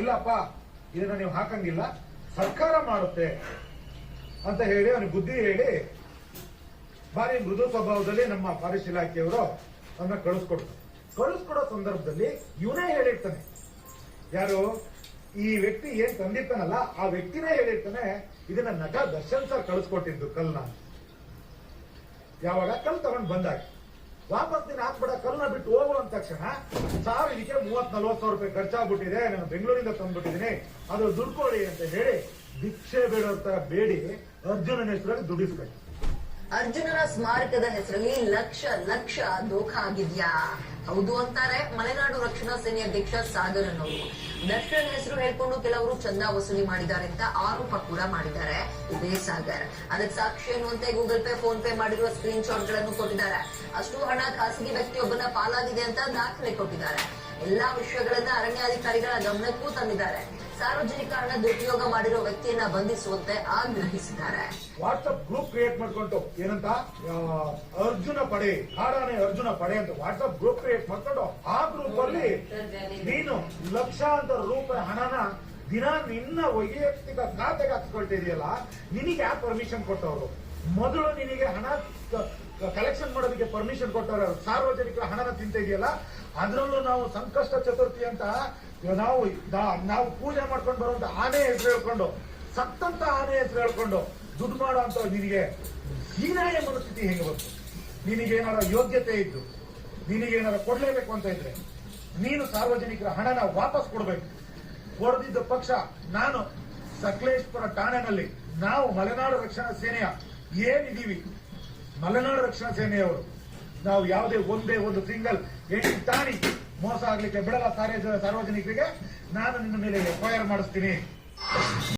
ಇಲ್ಲಪ್ಪ, ಇದನ್ನ ನೀವು ಹಾಕಂಗಿಲ್ಲ, ಸರ್ಕಾರ ಮಾಡುತ್ತೆ ಅಂತ ಹೇಳಿ ಅವನಿಗೆ ಬುದ್ಧಿ ಹೇಳಿ ಭಾರಿ ಮೃದು ಸ್ವಭಾವದಲ್ಲಿ ನಮ್ಮ ಫಾರೆಸ್ಟ್ ಇಲಾಖೆಯವರು ಅವನ್ನ ಕಳಿಸ್ಕೊಡ್ತಾರೆ ಕಳಿಸ್ಕೊಡೋ ಸಂದರ್ಭದಲ್ಲಿ ಇವನೇ ಹೇಳಿರ್ತಾನೆ. ಯಾರು? ಈ ವ್ಯಕ್ತಿ ಏನ್ ತಂದಿರ್ತಾನಲ್ಲ, ಆ ವ್ಯಕ್ತಿನೇ ಹೇಳಿರ್ತಾನೆ, ಇದನ್ನ ನಟ ದರ್ಶನ್ ಸರ್ ಕಳಿಸ್ಕೊಟ್ಟಿದ್ದು ಕಲ್ನ ಯಾವಾಗ? ಕಲ್ ತಗೊಂಡ್ ಬಂದಾಗ. ವಾಪಸ್ ನೀನು ಹಾಕ್ಬಿಡ ಕಲ್ಲ ಬಿಟ್ಟು ಹೋಗು ಅಂದ ತಕ್ಷಣ ಸಾವಿರ ಇದಕ್ಕೆ ಮೂವತ್ ನಲ್ವತ್ ಸಾವಿರ ರೂಪಾಯಿ ಖರ್ಚಾಗ್ಬಿಟ್ಟಿದೆ, ನಾನು ಬೆಂಗಳೂರಿಂದ ತಂದ್ಬಿಟ್ಟಿದ್ದೀನಿ. ಅದು ದುಡ್ಕೊಳ್ಳಿ ಅಂತ ಹೇಳಿ ಭಿಕ್ಷೆ ಬೇಡೋ ಬೇಡಿ ಅರ್ಜುನನ ಹೆಸರಲ್ಲಿ ದುಡಿಸ್ಬೇಕು. ಅರ್ಜುನನ ಸ್ಮಾರಕದ ಹೆಸರಲ್ಲಿ ಲಕ್ಷ ಲಕ್ಷ ದೋಖ ಆಗಿದ್ಯಾ? ಹೌದು ಅಂತಾರೆ ಮಲೆನಾಡು ರಕ್ಷಣಾ ಸೇನೆ ಅಧ್ಯಕ್ಷ ಸಾಗರ್ ಅನ್ನೋರು ದರ್ಶನ್ ಹೆಸರು ಹೇಳ್ಕೊಂಡು ಕೆಲವರು ಚಂದ ವಸೂಲಿ ಮಾಡಿದ್ದಾರೆ ಅಂತ ಆರೋಪ ಕೂಡ ಮಾಡಿದ್ದಾರೆ ಇದೇ ಸಾಗರ್. ಅದಕ್ಕೆ ಸಾಕ್ಷಿ ಅನ್ನುವಂತೆ ಗೂಗಲ್ ಪೇ, ಫೋನ್ ಪೇ ಮಾಡಿರುವ ಸ್ಕ್ರೀನ್ ಶಾಟ್ಗಳನ್ನು ಕೊಟ್ಟಿದ್ದಾರೆ. ಅಷ್ಟು ಹಣ ಖಾಸಗಿ ವ್ಯಕ್ತಿಯೊಬ್ಬನ ಪಾಲಾಗಿದೆ ಅಂತ ದಾಖಲೆ ಕೊಟ್ಟಿದ್ದಾರೆ. ಎಲ್ಲಾ ವಿಷಯಗಳನ್ನ ಅರಣ್ಯಾಧಿಕಾರಿಗಳ ಗಮನಕ್ಕೂ ತಂದಿದ್ದಾರೆ. ಸಾರ್ವಜನಿಕ ಹಣ ಮಾಡಿರೋ ವ್ಯಕ್ತಿಯನ್ನ ಬಂಧಿಸುವಂತೆ ಆಗ್ರಹಿಸಿದ್ದಾರೆ. ವಾಟ್ಸ್ಆಪ್ ಗ್ರೂಪ್ ಕ್ರಿಯೇಟ್ ಮಾಡ್ಕೊಂಡು ಏನಂತ? ಅರ್ಜುನ ಪಡೆ, ಕಾಡಾನೆ ಅರ್ಜುನ ಪಡೆ ಅಂತ ವಾಟ್ಸ್ಆಪ್ ಗ್ರೂಪ್ ಕ್ರಿಯೇಟ್ ಮಾಡ್ಕೊಂಡು ಆ ಗ್ರೂಪ್ ಅಲ್ಲಿ ನೀನು ಲಕ್ಷಾಂತರ ರೂಪಾಯಿ ಹಣನ ದಿನ ನಿನ್ನ ವೈಯಕ್ತಿಕ ಖಾತೆಗೆ ಹಾಕಿಕೊಳ್ತಿದೆಯಲ್ಲ ನಿನಗೆ ಯಾಕೆ ಪರ್ಮಿಷನ್ ಕೊಟ್ಟವರು? ಮೊದಲು ನಿನಗೆ ಹಣ ಕಲೆಕ್ಷನ್ ಮಾಡೋದಕ್ಕೆ ಪರ್ಮಿಷನ್ ಕೊಟ್ಟವರು ಸಾರ್ವಜನಿಕರ ಹಣನ ತಿಂತ ಇದೆಯಲ್ಲ? ಅದರಲ್ಲೂ ನಾವು ಸಂಕಷ್ಟ ಚತುರ್ಥಿ ಅಂತ ನಾವು ನಾವು ಪೂಜೆ ಮಾಡ್ಕೊಂಡು ಬರುವಂತ ಆನೆ ಹೆಸರು ಹೇಳ್ಕೊಂಡು, ಸತ್ತಂತ ಆನೆ ಹೆಸರು ಹೇಳ್ಕೊಂಡು ದುಡ್ಡು ಮಾಡೋ ಅಂತ ನಿನಗೆ ಹೀನಾಯ ಮನಸ್ಥಿತಿ ಹೆಂಗೆ ಬಂತು? ನಿನಗೇನಾರ ಯೋಗ್ಯತೆ ಇದ್ದು ನಿನಗೇನಾರ ಕೊಡ್ಲೇಬೇಕು ಅಂತ ಇದ್ರೆ ನೀನು ಸಾರ್ವಜನಿಕರ ಹಣನ ವಾಪಸ್ ಕೊಡಬೇಕು. ಕೊಡದಿದ್ದ ಪಕ್ಷ, ನಾನು ಸಕಲೇಶ್ಪುರ ಠಾಣೆನಲ್ಲಿ, ನಾವು ಮಲೆನಾಡು ರಕ್ಷಣಾ ಸೇನೆಯ ಏನಿದೀವಿ ಮಲೆನಾಡು ರಕ್ಷಣಾ ಸೇನೆಯವರು ನಾವು ಯಾವುದೇ ಒಂದೇ ಒಂದು ಸಿಂಗಲ್ ಎಂಟು ತಾಣಿ ಮೋಸ ಆಗ್ಲಿಕ್ಕೆ ಬಿಡಲ್ಲ ಸಾರ್ವಜನಿಕರಿಗೆ, ನಾನು ನಿನ್ನ ಮೇಲೆ ಎಫ್ಐಆರ್ ಮಾಡಿಸ್ತೀನಿ.